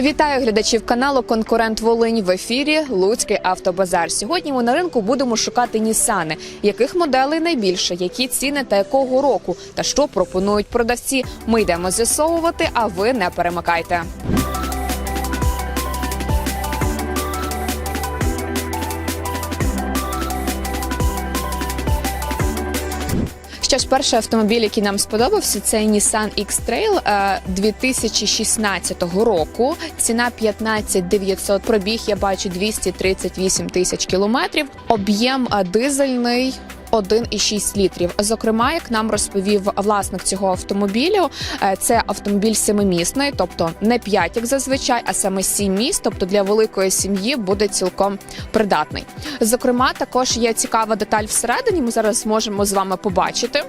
Вітаю глядачів каналу Конкурент Волинь в ефірі Луцький автобазар. Сьогодні ми на ринку будемо шукати Нісани. Яких моделей найбільше, які ціни та якого року, та що пропонують продавці. Ми йдемо з'ясовувати, а ви не перемикайте. Що перший автомобіль, який нам сподобався, це Nissan X-Trail е, 2016 року. Ціна 15 900, пробіг я бачу 238 тисяч кілометрів. Об'єм е, дизельний. 1,6 літрів. Зокрема, як нам розповів власник цього автомобілю, е, це автомобіль семимісний, тобто не 5, як зазвичай, а саме 7 міст, тобто для великої сім'ї буде цілком придатний. Зокрема, також є цікава деталь всередині. Ми зараз зможемо з вами побачити.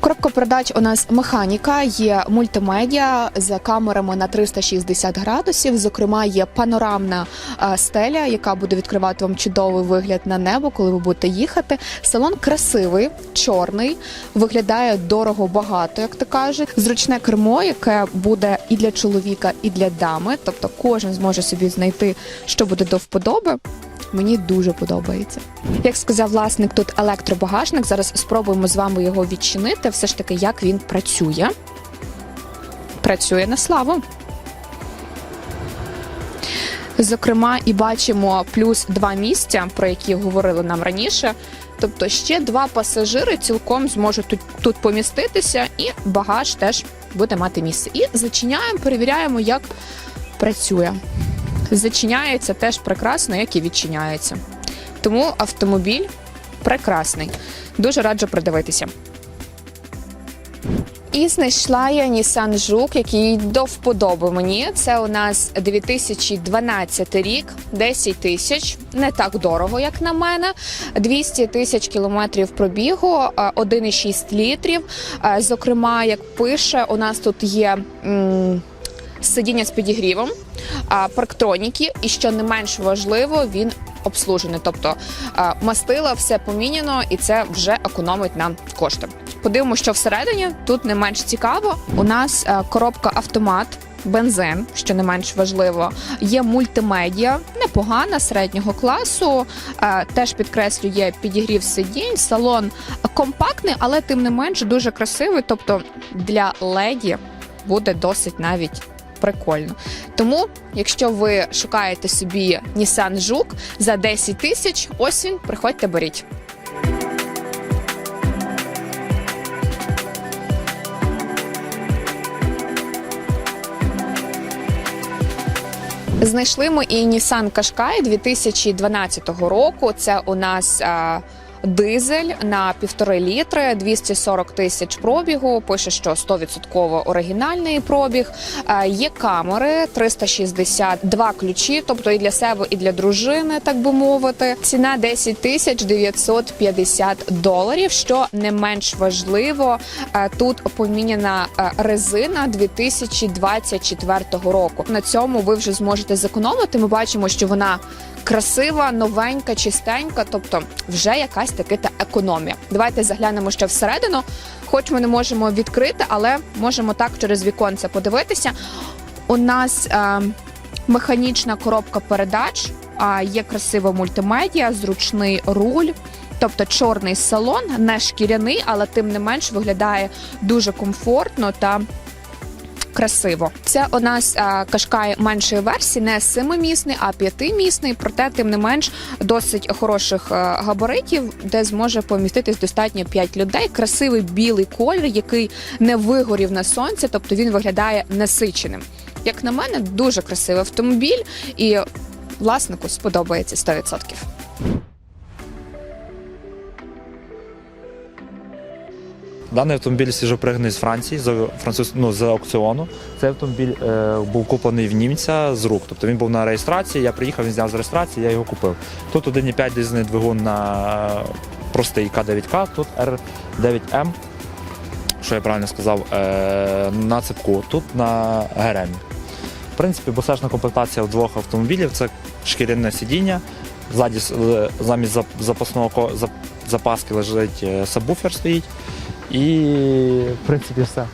Коробка передач у нас механіка, є мультимедіа з камерами на 360 градусів. Зокрема, є панорамна е, стеля, яка буде відкривати вам чудовий вигляд на небо, коли ви будете їхати. Салон красивий, чорний, виглядає дорого багато, як то кажуть. Зручне кермо, яке буде і для чоловіка, і для дами. Тобто кожен зможе собі знайти, що буде до вподоби. Мені дуже подобається. Як сказав власник, тут електробагажник. Зараз спробуємо з вами його відчинити. Все ж таки, як він працює. Працює на славу. Зокрема, і бачимо плюс два місця, про які говорили нам раніше. Тобто ще два пасажири цілком зможуть тут, тут поміститися, і багаж теж буде мати місце. І зачиняємо, перевіряємо, як працює. Зачиняється теж прекрасно, як і відчиняється. Тому автомобіль прекрасний. Дуже раджу придивитися. І знайшла я Nissan Жук, який до вподоби мені. Це у нас 2012 рік, 10 тисяч. Не так дорого, як на мене. 200 тисяч кілометрів пробігу, е, 1,6 літрів. Е, Зокрема, як пише, у нас тут є. м, Сидіння з підігрівом, парктроніки, і що не менш важливо, він обслужений. Тобто мастила, все поміняно, і це вже економить нам кошти. Подивимося, що всередині тут не менш цікаво. У нас коробка автомат. Бензин, що не менш важливо, є мультимедіа, непогана середнього класу. Теж підкреслює підігрів сидінь. Салон компактний, але тим не менш дуже красивий. Тобто для леді буде досить навіть прикольно. Тому, якщо ви шукаєте собі Nissan Жук за 10 тисяч, ось він, приходьте, беріть. Знайшли ми і Nissan Qashqai 2012 року. Це у нас а, дизель на півтори літри, 240 тисяч пробігу. Пише, що 100% оригінальний пробіг. Є камери 362 ключі, тобто і для себе, і для дружини, так би мовити. Ціна 10 тисяч 950 доларів. Що не менш важливо, а, тут поміняна а, резина 2024 року. На цьому ви вже зможете зекономити. Ми бачимо, що вона красива, новенька, чистенька, тобто вже якась таки та економія. Давайте заглянемо ще всередину. Хоч ми не можемо відкрити, але можемо так через віконце подивитися. У нас е, механічна коробка передач, а є красива мультимедіа, зручний руль. Тобто чорний салон, не шкіряний, але тим не менш виглядає дуже комфортно та красиво. Це у нас а, кашкай меншої версії, не семимісний, а п'ятимісний, проте тим не менш досить хороших а, габаритів, де зможе поміститись достатньо 5 людей. Красивий білий колір, який не вигорів на сонці, тобто він виглядає насиченим. Як на мене, дуже красивий автомобіль, і власнику сподобається 100%. Даний автомобіль свіжопригнаний з Франції, з француз... ну, з аукціону. Цей автомобіль е, був куплений в німця з рук. Тобто він був на реєстрації, я приїхав, він зняв з реєстрації, я його купив. Тут 1,5 дизельний двигун на простий К9К, тут R9M, що я правильно сказав, е, на цепку, тут на ГРМ. В принципі, босешна комплектація в двох автомобілів це шкіряне сидіння. Ззаді е, замість запасного запаски лежить е, сабвуфер стоїть. І в принципі все.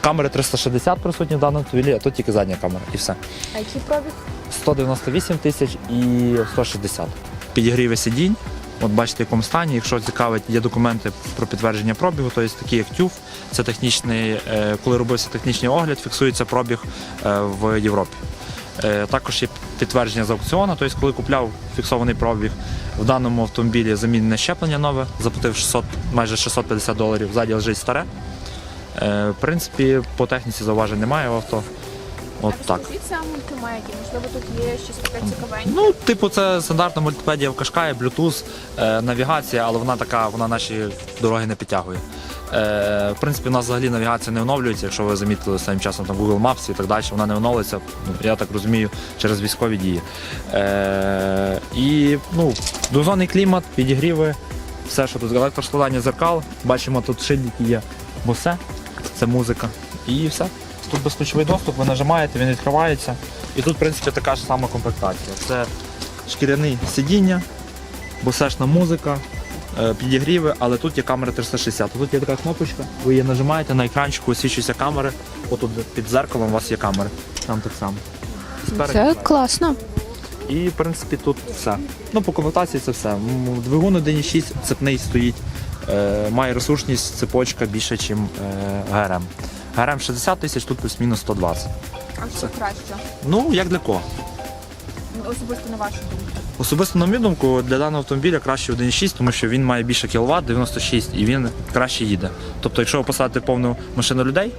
Камери 360 присутні в даному автомобілі, а тут тільки задня камера і все. А який пробіг? 198 тисяч і 160. Підігріви сидінь. От бачите, в якому стані. Якщо цікавить, є документи про підтвердження пробігу, тобто такі як TÜV, це технічний, е, коли робився технічний огляд, фіксується пробіг е, в Європі. Е, Також є підтвердження з аукціону, тобто коли купляв фіксований пробіг, в даному автомобілі замінене щеплення нове, заплатив 600, майже 650 доларів, ззаді лежить старе. Е, В принципі, по техніці зауважень немає в авто. От так. Це мультимедіа, можливо, тут є щось таке цікавеньке. Ну, типу, це стандартна мультипедія в Кашкаї, Bluetooth, е, навігація, але вона така, вона наші дороги не підтягує. Е, в принципі, у нас взагалі навігація не оновлюється, якщо ви замітили останнім часом там Google Maps і так далі, вона не оновлюється, ну, я так розумію, через військові дії. Е, і ну, дозонний клімат, підігріви, все, що тут електроскладання зеркал, бачимо, тут шильдики є, босе, це музика. І все. Тут безключовий доступ, ви нажимаєте, він відкривається. І тут, в принципі, така ж сама комплектація. Це шкіряні сидіння, босешна музика, е, підігріви, але тут є камера 360. Тут є така кнопочка, ви її нажимаєте, на екранчику освічуються камери. Отут під зеркалом у вас є камери. Там так само. Спереді, Це класно. І, в принципі, тут все. Ну, по комплектації це все. Двигун 1.6 цепний стоїть, е, має ресурсність цепочка більше, ніж е, ГРМ. ГРМ 60 тисяч, тут плюс-мінус 120. А що краще? Ну, як для кого? Особисто на вашу думку. Особисто на мою думку, для даного автомобіля краще 1.6, тому що він має більше кіловат, 96, і він краще їде. Тобто, якщо ви посадите повну машину людей,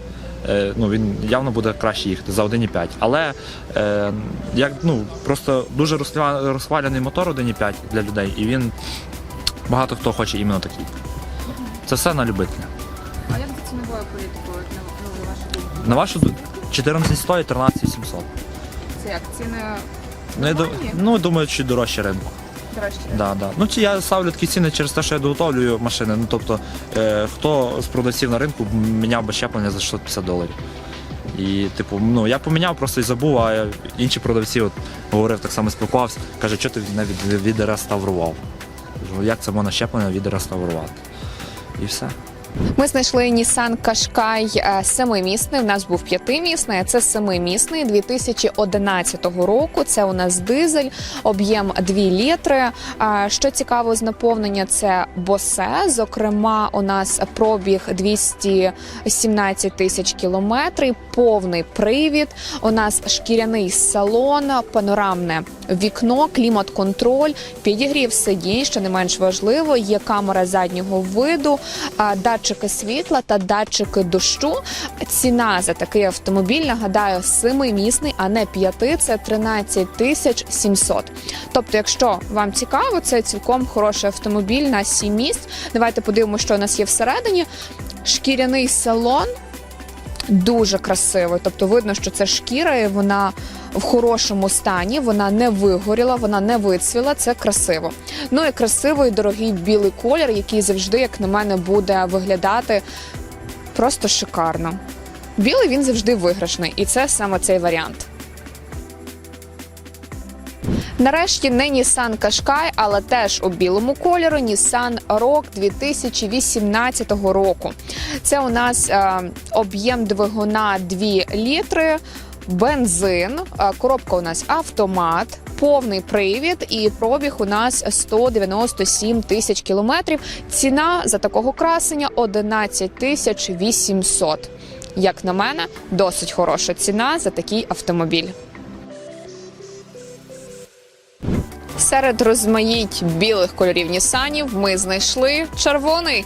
е, ну він явно буде краще їхати за 1.5. Але е, як ну просто дуже розхва- розхвалений мотор 1.5 для людей, і він багато хто хоче іменно такий. Це все на любителя. А як за ціновою політикою, ну, на? На вашу ду- 1400 і 13700. Це як ціни Ну, я ду- Нормальні? ну, думаю, чи дорожче ринку. дорожчі? Да, да. Ну чи я ставлю такі ціни через те, що я доготовлюю машини. Ну тобто, е, хто з продавців на ринку міняв би щеплення за 650 доларів. І, типу, ну я поміняв, просто і забув, а інші продавці от, говорив, так само спілкувався, каже, що ти не від, від реставрував. Кажу, як це можна щеплення від реставрувати? І все. Ми знайшли Nissan Qashqai е, семимісний. У нас був п'ятимісний. Це семимісний 2011 року. Це у нас дизель, об'єм 2 літри. Що цікаво з наповнення, це босе. Зокрема, у нас пробіг 217 тисяч кілометрів, повний привід. У нас шкіряний салон, панорамне вікно, клімат-контроль, підігрів сидінь, що не менш важливо. Є камера заднього виду, а, датчики світла та датчики дощу. Ціна за такий автомобіль нагадаю семимісний, а не п'яти. Це 13 тисяч 700. Тобто, якщо вам цікаво, це цілком хороший автомобіль на 7 місць. Давайте подивимося, що у нас є всередині. Шкіряний салон. Дуже красивий, тобто видно, що це шкіра, і вона в хорошому стані, вона не вигоріла, вона не вицвіла. Це красиво. Ну і красивий дорогий білий колір, який завжди, як на мене, буде виглядати просто шикарно. Білий він завжди виграшний, і це саме цей варіант. Нарешті не Nissan Qashqai, але теж у білому кольору Nissan Rogue 2018 року. Це у нас е, об'єм двигуна 2 літри, бензин, е, коробка у нас автомат. Повний привід і пробіг у нас 197 тисяч кілометрів. Ціна за такого красення 11 тисяч 800. Як на мене, досить хороша ціна за такий автомобіль. Серед розмаїть білих кольорів Нісанів ми знайшли червоний.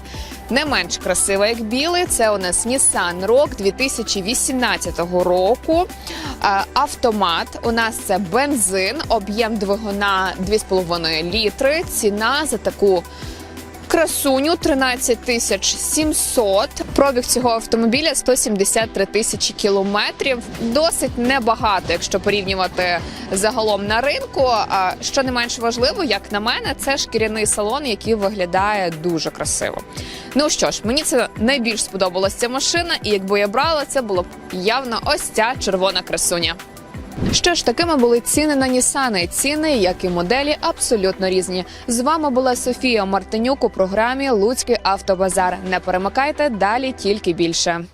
Не менш красива, як білий. Це у нас Nissan Rogue 2018 року. Е, Автомат. У нас це бензин, об'єм двигуна 2,5 літри. Ціна за таку красуню 13 тисяч 700. Пробіг цього автомобіля 173 тисячі кілометрів. Досить небагато, якщо порівнювати загалом на ринку. А що не менш важливо, як на мене, це шкіряний салон, який виглядає дуже красиво. Ну що ж, мені це найбільш сподобалася машина, і якби я брала, це було б явно ось ця червона красуня. Що ж, такими були ціни на Нісани. Ціни, як і моделі, абсолютно різні. З вами була Софія Мартинюк у програмі Луцький автобазар. Не перемикайте далі тільки більше.